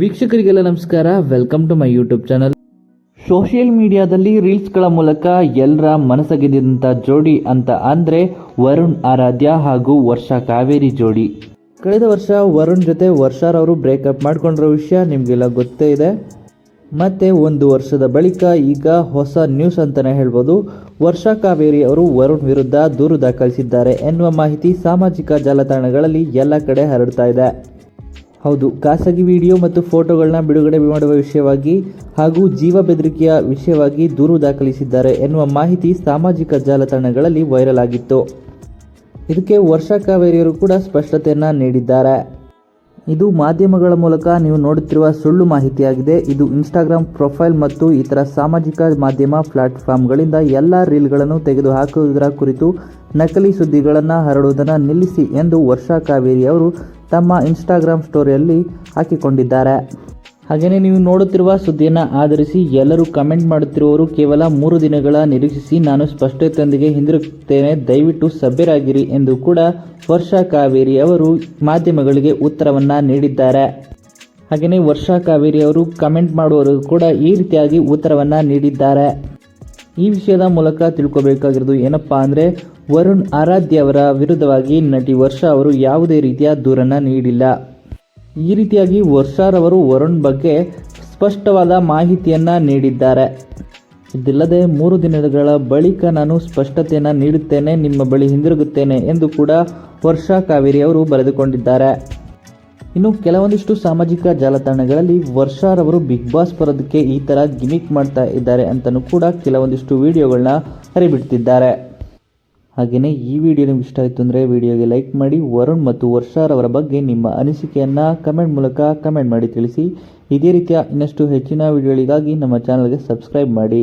ವೀಕ್ಷಕರಿಗೆಲ್ಲ ನಮಸ್ಕಾರ. Welcome to my YouTube channel social ಮೀಡಿಯಾದಲ್ಲಿ ರೀಲ್ಸ್ಗಳ ಮೂಲಕ ಎಲ್ಲರ ಮನಸಗೆದ್ದಂಥ ಜೋಡಿ ಅಂತ ಅಂದರೆ ವರುಣ್ ಆರಾಧ್ಯ ಹಾಗೂ ವರ್ಷ ಕಾವೇರಿ ಜೋಡಿ. ಕಳೆದ ವರ್ಷ ವರುಣ್ ಜೊತೆ ವರ್ಷಾರವರು ಬ್ರೇಕಪ್ ಮಾಡ್ಕೊಂಡಿರೋ ವಿಷಯ ನಿಮಗೆಲ್ಲ ಗೊತ್ತೇ ಇದೆ. ಮತ್ತೆ ಒಂದು ವರ್ಷದ ಬಳಿಕ ಈಗ ಹೊಸ ನ್ಯೂಸ್ ಅಂತಲೇ ಹೇಳ್ಬೋದು. ವರ್ಷಾ ಕಾವೇರಿ ಅವರು ವರುಣ್ ವಿರುದ್ಧ ದೂರು ದಾಖಲಿಸಿದ್ದಾರೆ ಎನ್ನುವ ಮಾಹಿತಿ ಸಾಮಾಜಿಕ ಜಾಲತಾಣಗಳಲ್ಲಿ ಎಲ್ಲ ಕಡೆ ಹರಡ್ತಾ ಇದೆ. ಹೌದು, ಖಾಸಗಿ ವಿಡಿಯೋ ಮತ್ತು ಫೋಟೋಗಳನ್ನ ಬಿಡುಗಡೆ ಮಾಡುವ ವಿಷಯವಾಗಿ ಹಾಗೂ ಜೀವ ಬೆದರಿಕೆಯ ವಿಷಯವಾಗಿ ದೂರು ದಾಖಲಿಸಿದ್ದಾರೆ ಎನ್ನುವ ಮಾಹಿತಿ ಸಾಮಾಜಿಕ ಜಾಲತಾಣಗಳಲ್ಲಿ ವೈರಲ್ ಆಗಿತ್ತು. ಇದಕ್ಕೆ ವರ್ಷಾ ಕಾವೇರಿಯವರು ಕೂಡ ಸ್ಪಷ್ಟತೆಯನ್ನು ನೀಡಿದ್ದಾರೆ. ಇದು ಮಾಧ್ಯಮಗಳ ಮೂಲಕ ನೀವು ನೋಡುತ್ತಿರುವ ಸುಳ್ಳು ಮಾಹಿತಿಯಾಗಿದೆ. ಇದು ಇನ್ಸ್ಟಾಗ್ರಾಮ್ ಪ್ರೊಫೈಲ್ ಮತ್ತು ಇತರ ಸಾಮಾಜಿಕ ಮಾಧ್ಯಮ ಪ್ಲಾಟ್ಫಾರ್ಮ್ಗಳಿಂದ ಎಲ್ಲ ರೀಲ್ಗಳನ್ನು ತೆಗೆದುಹಾಕುವುದರ ಕುರಿತು ನಕಲಿ ಸುದ್ದಿಗಳನ್ನು ಹರಡುವುದನ್ನು ನಿಲ್ಲಿಸಿ ಎಂದು ವರ್ಷಾ ಕಾವೇರಿ ಅವರು ತಮ್ಮ ಇನ್ಸ್ಟಾಗ್ರಾಮ್ ಸ್ಟೋರಿಯಲ್ಲಿ ಹಾಕಿಕೊಂಡಿದ್ದಾರೆ. ಹಾಗೆಯೇ ನೀವು ನೋಡುತ್ತಿರುವ ಸುದ್ದಿಯನ್ನು ಆಧರಿಸಿ ಎಲ್ಲರೂ ಕಮೆಂಟ್ ಮಾಡುತ್ತಿರುವವರು ಕೇವಲ ಮೂರು ದಿನಗಳ ನಿರೀಕ್ಷಿಸಿ ನಾನು ಸ್ಪಷ್ಟತೆಯೊಂದಿಗೆ ಹಿಂದಿರುಗುತ್ತೇನೆ ದಯವಿಟ್ಟು ಸಭ್ಯರಾಗಿರಿ ಎಂದು ಕೂಡ ವರ್ಷಾ ಕಾವೇರಿ ಅವರು ಮಾಧ್ಯಮಗಳಿಗೆ ಉತ್ತರವನ್ನು ನೀಡಿದ್ದಾರೆ. ಹಾಗೆಯೇ ವರ್ಷಾ ಕಾವೇರಿ ಅವರು ಕಮೆಂಟ್ ಮಾಡುವವರು ಕೂಡ ಈ ರೀತಿಯಾಗಿ ಉತ್ತರವನ್ನು ನೀಡಿದ್ದಾರೆ. ಈ ವಿಷಯದ ಮೂಲಕ ತಿಳ್ಕೋಬೇಕಾಗಿರೋದು ಏನಪ್ಪ ಅಂದರೆ ವರುಣ್ ಆರಾಧ್ಯ ಅವರ ವಿರುದ್ಧವಾಗಿ ನಟಿ ವರ್ಷ ಅವರು ಯಾವುದೇ ರೀತಿಯ ದೂರನ್ನು ನೀಡಿಲ್ಲ. ಈ ರೀತಿಯಾಗಿ ವರ್ಷಾರವರು ವರುಣ್ ಬಗ್ಗೆ ಸ್ಪಷ್ಟವಾದ ಮಾಹಿತಿಯನ್ನು ನೀಡಿದ್ದಾರೆ. ಇದಿಲ್ಲದೆ ಮೂರು ದಿನಗಳ ಬಳಿಕ ನಾನು ಸ್ಪಷ್ಟತೆಯನ್ನು ನೀಡುತ್ತೇನೆ, ನಿಮ್ಮ ಬಳಿ ಹಿಂದಿರುಗುತ್ತೇನೆ ಎಂದು ಕೂಡ ವರ್ಷಾ ಕಾವೇರಿ ಅವರು ಬರೆದುಕೊಂಡಿದ್ದಾರೆ. ಇನ್ನು ಕೆಲವೊಂದಿಷ್ಟು ಸಾಮಾಜಿಕ ಜಾಲತಾಣಗಳಲ್ಲಿ ವರ್ಷಾರವರು ಬಿಗ್ ಬಾಸ್ ಬರೋದಕ್ಕೆ ಈ ಥರ ಗಿಮಿಕ್ ಮಾಡ್ತಾ ಇದ್ದಾರೆ ಅಂತಲೂ ಕೂಡ ಕೆಲವೊಂದಿಷ್ಟು ವಿಡಿಯೋಗಳನ್ನ ಹರಿಬಿಡ್ತಿದ್ದಾರೆ. ಹಾಗೆಯೇ ಈ ವಿಡಿಯೋ ನಿಮ್ಗೆ ಇಷ್ಟ ಆಯಿತು ಅಂದರೆ ವಿಡಿಯೋಗೆ ಲೈಕ್ ಮಾಡಿ, ವರುಣ್ ಮತ್ತು ವರ್ಷಾರವರ ಬಗ್ಗೆ ನಿಮ್ಮ ಅನಿಸಿಕೆಯನ್ನು ಕಮೆಂಟ್ ಮೂಲಕ ಕಮೆಂಟ್ ಮಾಡಿ ತಿಳಿಸಿ. ಇದೇ ರೀತಿಯ ಇನ್ನಷ್ಟು ಹೆಚ್ಚಿನ ವಿಡಿಯೋಗಳಿಗಾಗಿ ನಮ್ಮ ಚಾನಲ್ಗೆ ಸಬ್ಸ್ಕ್ರೈಬ್ ಮಾಡಿ.